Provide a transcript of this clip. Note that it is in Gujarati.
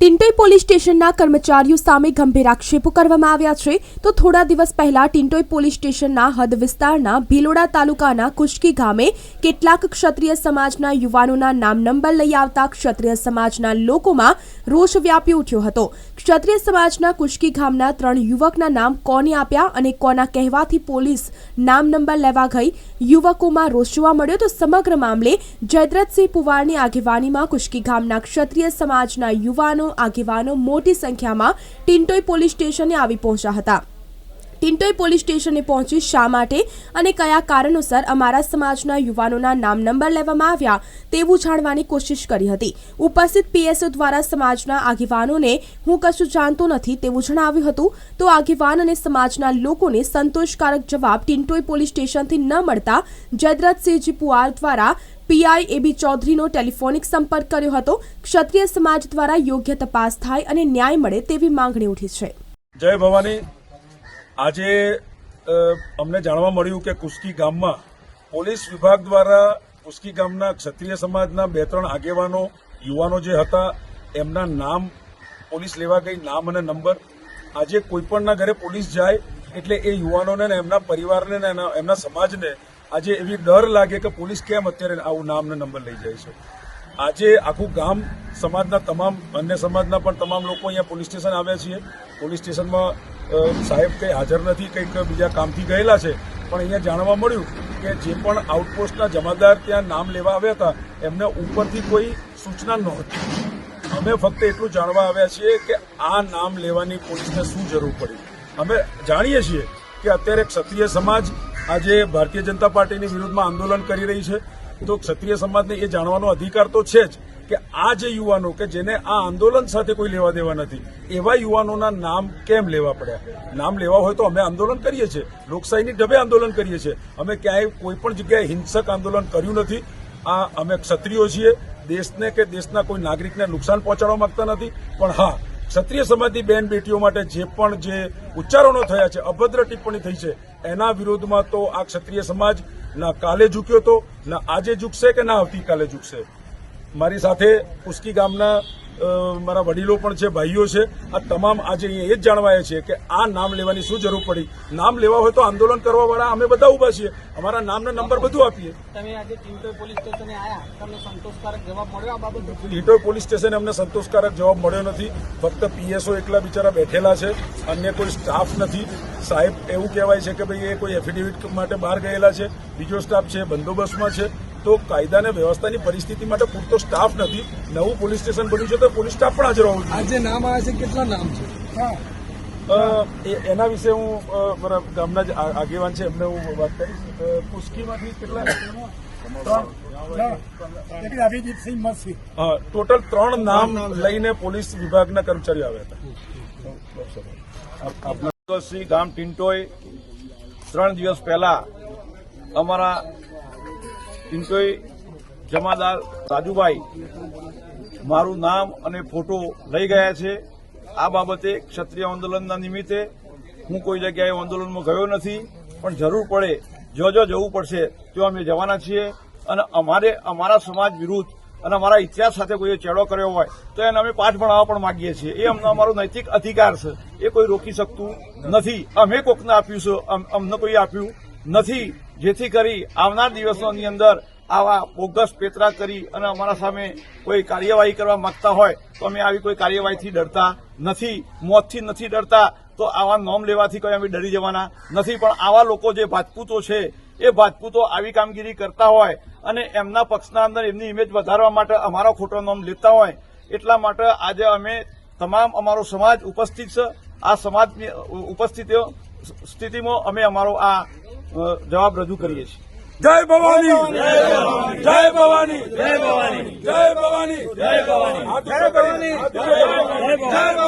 ટિન્ટોઈ પોલીસ સ્ટેશનના કર્મચારીઓ સામે ગંભીર આક્ષેપો કરવામાં આવ્યા છે. તો થોડા દિવસ પહેલા ટિન્ટોઈ પોલીસ સ્ટેશનના હદ વિસ્તારના ભીલોડા તાલુકાના કુશકી ગામે કેટલાક ક્ષત્રિય સમાજના યુવાનોના નામ નંબર લઈ આવતા ક્ષત્રિય સમાજના લોકોમાં રોષ વ્યાપી ઉઠ્યો હતો. ક્ષત્રિય સમાજના કુશકી ગામના ત્રણ યુવકના નામ કોને આપ્યા અને કોના કહેવાથી પોલીસ નામ નંબર લેવા ગઈ? યુવકોમાં રોષ જોવા મળ્યો તો સમગ્ર મામલે જયદ્રથસિંહ પુવારની આગેવાનીમાં કુશકી ગામના ક્ષત્રિય સમાજના યુવાનો આગેવાનો મોટી સંખ્યામાં ટિન્ટોઈ પોલીસ સ્ટેશને આવી પહોંચ્યા હતા. ટિન્ટોઈ પોલીસ સ્ટેશને પહોંચી શા માટે અને કયા કારણોસર અમારા સમાજના યુવાનોના નામ નંબર લેવામાં આવ્યા તેવું જાણવાની કોશિશ કરી હતી. ઉપસ્થિત પીએસઓ દ્વારા સમાજના આગેવાનોને હું કશું જાણતો નથી તેવું જણાવ્યું હતું. તો આગેવાન અને સમાજના લોકોને સંતોષકારક જવાબ ટિન્ટોઈ પોલીસ સ્ટેશનથી ન મળતા જયદ્રથસિંહજી પુઆર દ્વારા પીઆઈ એબી ચૌધરીનો ટેલિફોનિક સંપર્ક કર્યો હતો. ક્ષત્રિય સમાજ દ્વારા યોગ્ય તપાસ થાય અને ન્યાય મળે તેવી માંગણી ઉઠી છે. જય ભવાની. આજે અમને જાણવા મળ્યું કે કુસ્કી ગામમાં પોલીસ વિભાગ દ્વારા કુસ્કી ગામના ક્ષત્રિય સમાજના બે ત્રણ આગેવાનો, યુવાનો જે હતા, એમના નામ પોલીસ લેવા ગઈ, નામ અને નંબર. આજે કોઈપણના ઘરે પોલીસ જાય, એટલે એ યુવાનોને ને એમના પરિવારને ને એમના સમાજને આજે એવી ડર લાગે કે પોલીસ કેમ અત્યારે આવું નામ ને નંબર લઈ જાય છે. આજે આખું ગામ, સમાજના તમામ, અન્ય સમાજના પણ તમામ લોકો અહીંયા પોલીસ સ્ટેશન આવ્યા છીએ. પોલીસ સ્ટેશનમાં સાહેબ કંઈ હાજર નથી, કંઈક બીજા કામથી ગયેલા છે. પણ અહીંયા જાણવા મળ્યું કે જે પણ આઉટપોસ્ટના જમાદાર ત્યાં નામ લેવા આવ્યા હતા, એમને ઉપરથી કોઈ સૂચના નહોતી. અમે ફક્ત એટલું જાણવા આવ્યા છીએ કે આ નામ લેવાની પોલીસને શું જરૂર પડી. અમે જાણીએ છીએ કે અત્યારે ક્ષત્રિય સમાજ આજે ભારતીય જનતા પાર્ટીની વિરુદ્ધમાં આંદોલન કરી રહી છે. તો ક્ષત્રિય સમાજને એ જાણવાનો અધિકાર તો છે જ. કે આ જે યુવાનો કે જેને આ આંદોલન સાથે કોઈ લેવા દેવા નથી, એવા યુવાનોના નામ કેમ લેવા પડ્યા? નામ લેવા હોય તો અમે આંદોલન કરીએ છીએ. લોકશાહીની ઢબે આંદોલન કરીએ છીએ. અમે ક્યાંય કોઈ પણ જગ્યાએ હિંસક આંદોલન કર્યું નથી. આ અમે ક્ષત્રિયો છીએ. દેશને કે દેશના કોઈ નાગરિકને નુકસાન પહોંચાડવા માંગતા નથી. પણ હા, ક્ષત્રિય સમાજની બેન બેટીઓ માટે જે પણ જે ઉચ્ચારણો થયા છે, અભદ્ર ટિપ્પણી થઈ છે, એના વિરોધમાં તો આ ક્ષત્રિય સમાજ ના કાલે ઝૂક્યો તો, ના આજે ઝૂકશે કે ના આવતીકાલે ઝૂકશે? મારી સાથે ઉસ્કી ગામના મારા વડીલો પણ છે ભાઈઓ છે. આ તમામ આજે અહીંયા એ જ જાણવાય છે કે આ નામ લેવાની શું જરૂર પડી. નામ લેવા હોય તો આંદોલન કરવા વાળા અમે બધા ઊભા છીએ. અમારા નામના નંબર બધું આપીએ. તમે આજે ટિન્ટોઈ પોલીસ સ્ટેશને આવ્યા તમને સંતોષકારક જવાબ મળ્યો આ બાબતે? લીટોઈ પોલીસ સ્ટેશને અમને સંતોષકારક જવાબ મળ્યો નથી. ફક્ત પીએસઓ એકલા બિચારા બેઠેલા છે. અન્ય કોઈ સ્ટાફ નથી. સાહેબ એવું કહેવાય છે કે ભાઈ એ કોઈ એફિડેવિટ માટે બહાર ગયેલા છે. બીજો સ્ટાફ છે બંદોબસ્તમાં છે. તો કાયદા અને વ્યવસ્થાની પરિસ્થિતિ માટે પૂરતો સ્ટાફ નથી. નવું પોલીસ સ્ટેશન બન્યું છે તો પોલીસ સ્ટાફ પણ હાજર હોવો આજે નામ આવે છે કેટલા નામ છે? એના વિશે હું મારા ગામના જ આગેવાન છે એમને હું વાત કરીશ. કુસ્કીમાંથી કેટલા ટોટલ ત્રણ નામ લઈને પોલીસ વિભાગના કર્મચારીઓ આવ્યા હતા. શ્રી ગામ ટિન્ટોય ત્રણ દિવસ પહેલા અમારા ટિન્ટોય જમાદાર રાજુભાઈ મારું નામ અને ફોટો લઈ ગયા છે. આ બાબતે ક્ષત્રિય આંદોલનના નિમિત્તે હું કોઈ જગ્યાએ આંદોલનમાં ગયો નથી, પણ જરૂર પડે જો જો જવું પડશે તો અમે જવાના છીએ અને અમારે અમારા સમાજ વિરુદ્ધ અને અમારા ઇતિહાસ સાથે કોઈએ ચેડો કર્યો હોય તો એને અમે પાઠ ભણાવવા પણ માંગીએ છીએ. એ અમને અમારો નૈતિક અધિકાર છે. એ કોઈ રોકી શકતું નથી. અમે કોકને આપ્યું છે. અમને કોઈ આપ્યું નથી. જેથી કરી આવનાર દિવસોની અંદર આવા બોગસ પેતરા કરી અને અમારા સામે કોઈ કાર્યવાહી કરવા માંગતા હોય તો અમે આવી કોઈ કાર્યવાહીથી ડરતા નથી, મોતથી નથી ડરતા, તો આવા નોમ લેવાથી કોઈ અમે ડરી જવાના નથી. પણ આવા લોકો જે ભાજપૂતો છે, એ ભાજપૂતો આવી કામગીરી કરતા હોય અને એમના પક્ષના અંદર એમની ઇમેજ વધારવા માટે અમારો ખોટો નોમ લેતા હોય, એટલા માટે આજે અમે તમામ અમારો સમાજ ઉપસ્થિત છે. આ સમાજની ઉપસ્થિતિઓ, સ્થિતિમાં અમે અમારો આ જવાબ રજૂ કરીએ છીએ. જય ભવાની! જય ભવાની! જય ભવાની! જય ભવાની! જય ભવાની! જય ભવાની! જય ભવાની!